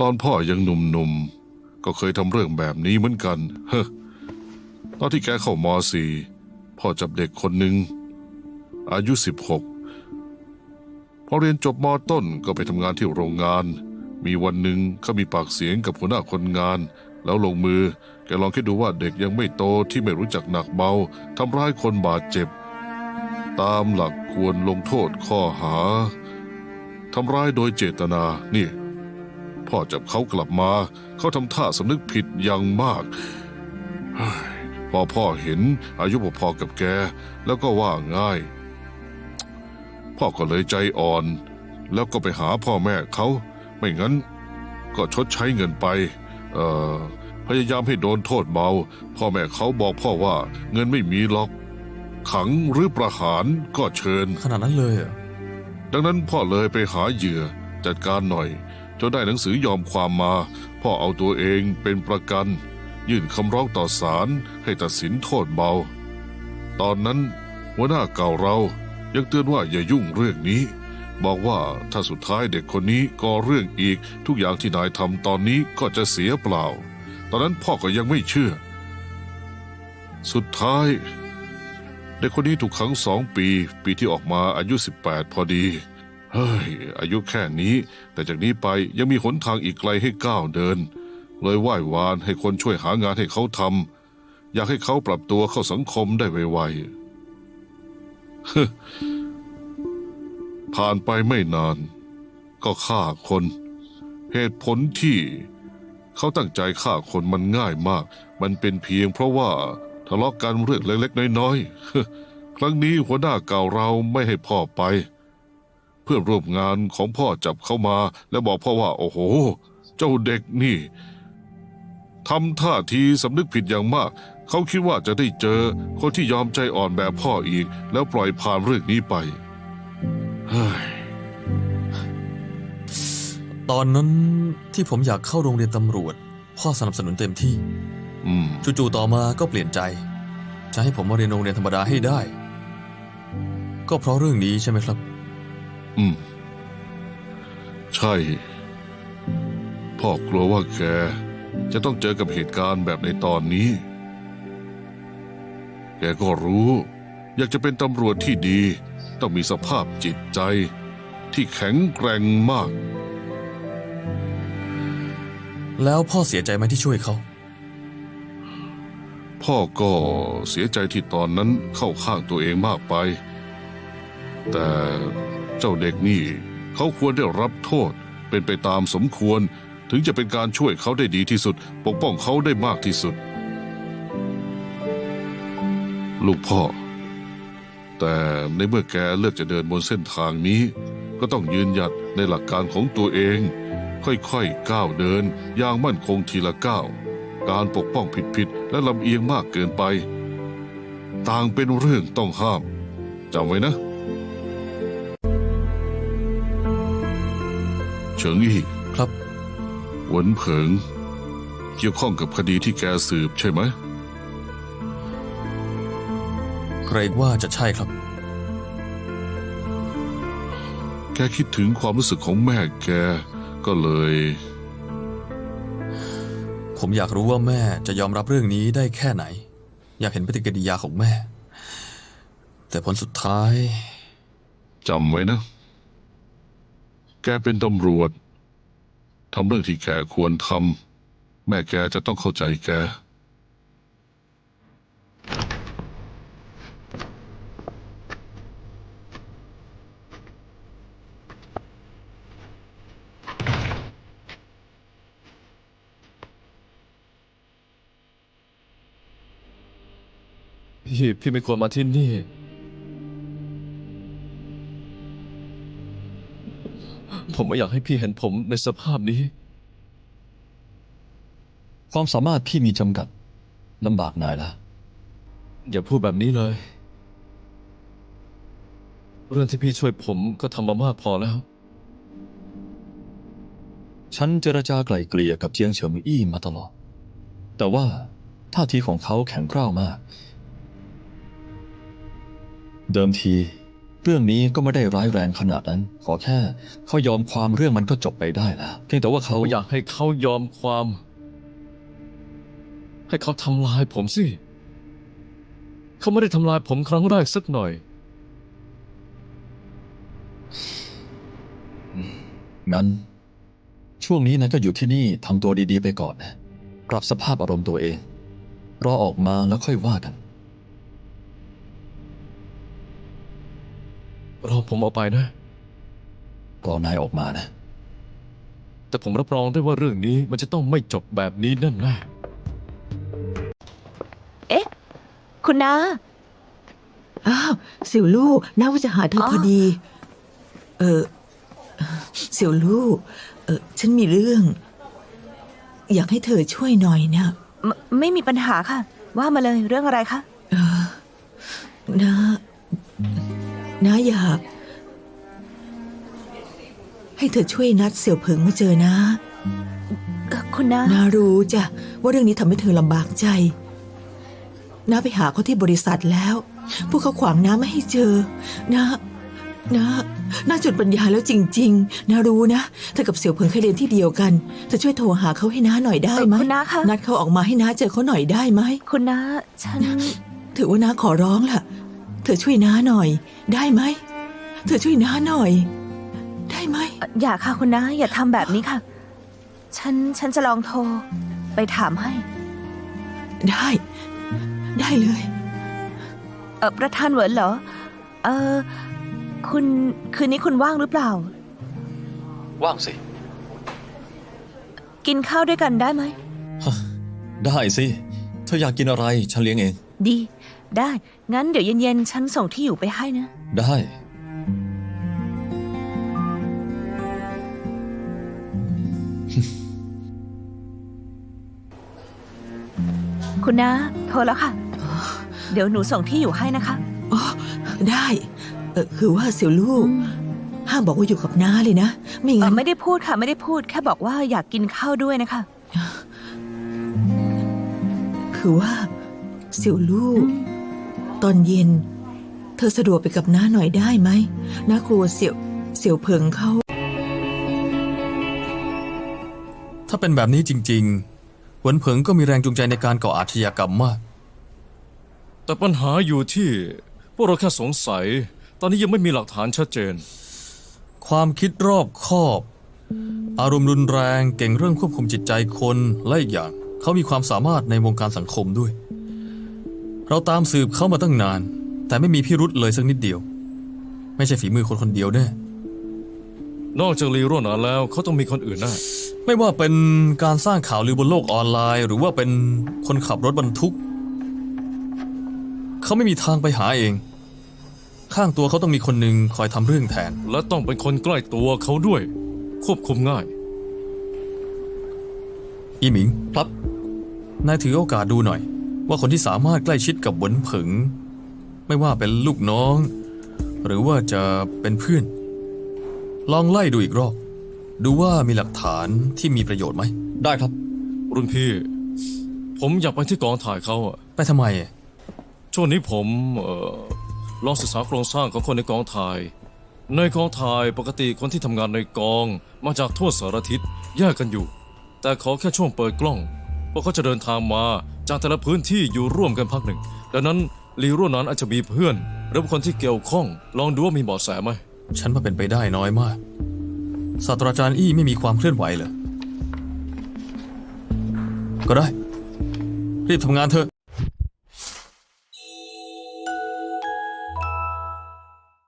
ตอนพ่อยังหนุ่มๆ ก็เคยทำเรื่องแบบนี้เหมือนกัน เฮ้อตอนที่แกเข้ามสี่พ่อจับเด็กคนหนึ่งอายุสิบหกพอเรียนจบมต้นก็ไปทำงานที่โรงงาน มีวันหนึ่งเขามีปากเสียงกับหัวหน้าคนงาน แล้วลงมือ แกลองคิดดูว่าเด็กยังไม่โตที่ไม่รู้จักหนักเบาทำร้ายคนบาดเจ็บ ตามหลักควรลงโทษข้อหาทำร้ายโดยเจตนานี่ พ่อจับเขากลับมา เขาทำท่าสำนึกผิดอย่างมากเฮ้ยพอพ่อเห็นอายุพอๆกับแก แล้วก็ว่าง่าย พ่อก็เลยใจอ่อน แล้วก็ไปหาพ่อแม่เขา ไม่งั้น ก็ชดใช้เงินไป เอ่อพยายามให้โดนโทษเบา พ่อแม่เขาบอกพ่อว่าเงินไม่มีหรอก ขังหรือประหารก็เชิญ ขนาดนั้นเลยเหรอดังนั้นพ่อเลยไปหาเหยื่อจัดการหน่อย จนได้หนังสือยอมความมา พ่อเอาตัวเองเป็นประกัน ยื่นคำร้องต่อศาลให้ตัดสินโทษเบา ตอนนั้นหัวหน้าเก่าเรายังเตือนว่าอย่ายุ่งเรื่องนี้ บอกว่าถ้าสุดท้ายเด็กคนนี้ก่อเรื่องอีกทุกอย่างที่นายทำตอนนี้ก็จะเสียเปล่า ตอนนั้นพ่อก็ยังไม่เชื่อ สุดท้าย เด็กคนนี้ถูกขังสองปี ปีที่ออกมาอายุ 18 พอดี เฮ้ย อายุแค่นี้ แต่จากนี้ไปยังมีหนทางอีกไกลให้ก้าวเดิน เลยไหว้วานให้คนช่วยหางานให้เขาทำอยากให้เขาปรับตัวเข้าสังคมได้ไวๆผ่านไปไม่นาน ก็ฆ่าคน เหตุผลที่เขาตั้งใจฆ่าคนมันง่ายมาก มันเป็นเพียงเพราะว่าทะเลาะกันเรื่องเล็กๆน้อยๆครั้งนี้หัวหน้าเก่าเราไม่ให้พ่อไป พื่อนร่วมงานของพ่อจับเข้ามา แล้วบอกพ่อว่า โอ้โห เจ้าเด็กนี่ทำท่าทีสำนึกผิดอย่างมาก เขาคิดว่าจะได้เจอคนที่ยอมใจอ่อนแบบพ่ออีก แล้วปล่อยผ่านเรื่องนี้ไปเฮ้ยตอนนั้นที่ผมอยากเข้าโรงเรียนตำรวจ พ่อสนับสนุนเต็มที่อืมจู่ๆต่อมาก็เปลี่ยนใจ จะให้ผมมาเรียนโรงเรียนธรรมดาให้ได้ ก็เพราะเรื่องนี้ใช่ไหมครับ อืม ใช่ พ่อกลัวว่าแก จะต้องเจอกับเหตุการณ์แบบในตอนนี้ แกก็รู้ อยากจะเป็นตำรวจที่ดี ต้องมีสภาพจิตใจที่แข็งแกร่งมาก แล้วพ่อเสียใจไหมที่ช่วยเขา พ่อก็เสียใจที่ตอนนั้นเข้าข้างตัวเองมากไป แต่ เจ้าเด็กนี่ เขาควรได้รับโทษ เป็นไปตามสมควร ถึงจะเป็นการช่วยเขาได้ดีที่สุด ปกป้องเขาได้มากที่สุด ลูกพ่อ แต่ในเมื่อแกเลือกจะเดินบนเส้นทางนี้ ก็ต้องยืนหยัดในหลักการของตัวเอง ค่อยๆก้าวเดินอย่างมั่นคงทีละก้าวการปกป้องผิดๆและลำเอียงมากเกินไป ต่างเป็นเรื่องต้องห้ามจำไว้นะ เฉิงอี้ครับหวนเผิง เกี่ยวข้องกับคดีที่แกสืบใช่ไหมเกรงว่าจะใช่ครับ แกคิดถึงความรู้สึกของแม่แกก็เลย ผมอยากรู้ว่าแม่จะยอมรับเรื่องนี้ได้แค่ไหน อยากเห็นปฏิกิริยาของแม่ แต่ผลสุดท้ายจำไว้นะ แกเป็นตำรวจทำเรื่องที่แกควรทำแม่แกจะต้องเข้าใจแก พี่พี่ไม่ควรมาที่นี่ ผมไม่อยากให้พี่เห็นผมในสภาพนี้ ความสามารถพี่มีจำกัดลำบากนายละอย่าพูดแบบนี้เลย เรื่องที่พี่ช่วยผมก็ทำมามากพอแล้ว ฉันเจรจาไกล่เกลี่ยกับเจียงเฉิงอี้มาตลอด แต่ว่าท่าทีของเขาแข็งกร้าวมาก เดิมที เรื่องนี้ก็ไม่ได้ร้ายแรงขนาดนั้น ขอแค่เขายอมความเรื่องมันก็จบไปได้แล้วเพียงแต่ว่าเขาผมอยากให้เขายอมความ ให้เขาทำลายผมสิเขาไม่ได้ทำลายผมครั้งแรกสักหน่อย งั้น ช่วงนี้นายก็อยู่ที่นี่ทำตัวดีๆไปก่อนนะปรับสภาพอารมณ์ตัวเอง รอออกมาแล้วค่อยว่ากัน รอผมเอาไปนะรอนายออกมานะ แต่ผมรับรองได้ว่าเรื่องนี้มันจะต้องไม่จบแบบนี้แน่แน่เอ๊ะ คุณนา อ้าวสิวลู่น่าว่าจะหาเธอออ พอดี เออสิวลู่เออฉันมีเรื่อง อยากให้เธอช่วยหน่อยนะไม่ไม่มีปัญหาค่ะ ว่ามาเลยเรื่องอะไรคะเออนะ นะอยาก ให้เธอช่วยนัดเสี่ยวเผิงมาเจอนะเอ่อคุณนานารู้จ้ะว่าเรื่องนี้ทำให้เธอลำบากใจน้าไปหาเขาที่บริษัทแล้ว พวกเขาขวางน้าไม่ให้เจอนะนะน่าจุดปัญญาแล้วจริง ๆนารู้นะเธอกับเสี่ยวเผิงเคยเรียนที่เดียวกันเธอช่วยโทรหาเขาให้น้าหน่อยได้ไหมเอ่อคุณน้าคะนัดเขาออกมาให้น้าเจอเขาหน่อยได้ไหมคุณนาฉัน ถือว่าน้าขอร้องล่ะเธอช่วยน้าหน่อย ได้ไหม เธอช่วยน้าหน่อย ได้ไหมเอ่ออย่าค่ะคุณนาอย่าทำแบบนี้ค่ะ ฉันฉันจะลองโทร ไปถามให้ ได้ ได้เลย เออประธานเหวินเหรอ เออคุณคืนนี้คุณว่างหรือเปล่า ว่างสิ กินข้าวด้วยกันได้ไหม ได้สิ เธออยากกินอะไร ฉันเลี้ยงเอง ดี ได้ งั้นเดี๋ยวเย็นๆ ฉันส่งที่อยู่ไปให้นะ ได้ คุณนาโทรแล้วค่ะ เดี๋ยวหนูส่งที่อยู่ให้นะคะ อ๋อ ได้เออคือว่าเสี่ยวลูกอืมห้ามบอกว่าอยู่กับน้าเลยนะ ไม่เองั้อน ไม่ได้พูดค่ะ ไม่ได้พูด แค่บอกว่าอยากกินข้าวด้วยนะคะ คือว่าเสี่ยวลูก ตอนเย็น เธอสะดวกไปกับน้าหน่อยได้ไหมน้ากลัวเสี่ยวเสี่ยวเพิงเขาถ้าเป็นแบบนี้จริง ๆ หวนเผิงก็มีแรงจูงใจในการก่ออาชญากรรมมาก แต่ปัญหาอยู่ที่พวกเราแค่สงสัย ตอนนี้ยังไม่มีหลักฐานชัดเจน ความคิดรอบคอบ อารมณ์รุนแรงเก่งเรื่องควบคุมจิตใจคนและอีกอย่าง เขามีความสามารถในวงการสังคมด้วย เราตามสืบเขามาตั้งนาน แต่ไม่มีพิรุษเลยสักนิดเดียว ไม่ใช่ฝีมือคนคนเดียวแน่นอกจากลีโรนานแล้วเขาต้องมีคนอื่นแน่ไม่ว่าเป็นการสร้างข่าวลือบนโลกออนไลน์ หรือว่าเป็นคนขับรถบรรทุก เขาไม่มีทางไปหาเอง ข้างตัวเขาต้องมีคนหนึ่งคอยทำเรื่องแทน และต้องเป็นคนใกล้ตัวเขาด้วย ควบคุมง่าย อีหมิงครับ นายถือโอกาสดูหน่อย ว่าคนที่สามารถใกล้ชิดกับหวนเผิงไม่ว่าเป็นลูกน้อง หรือว่าจะเป็นเพื่อน ลองไล่ดูอีกรอบ ดูว่ามีหลักฐานที่มีประโยชน์ไหม ได้ครับ รุ่นพี่ ผมอยากไปที่กองถ่ายเขาอะไปทำไม ช่วงนี้ผมเอ่อลองศึกษาโครงสร้างของคนในกองถ่าย ในกองถ่ายปกติคนที่ทำงานในกองมาจากทั่วสารทิศแยกกันอยู่ แต่ขอแค่ช่วงเปิดกล้องพวกเขาจะเดินทางมา จากแต่ละพื้นที่อยู่ร่วมกันพักหนึ่ง ดังนั้นลีโร่นั้นอาจจะมีเพื่อน หรือคนที่เกี่ยวข้อง ลองดูว่ามีเบาะแสไหม ฉันว่าเป็นไปได้น้อยมาก ศาสตราจารย์อี้ไม่มีความเคลื่อนไหวเลย ก็ได้ รีบทำงานเถอะ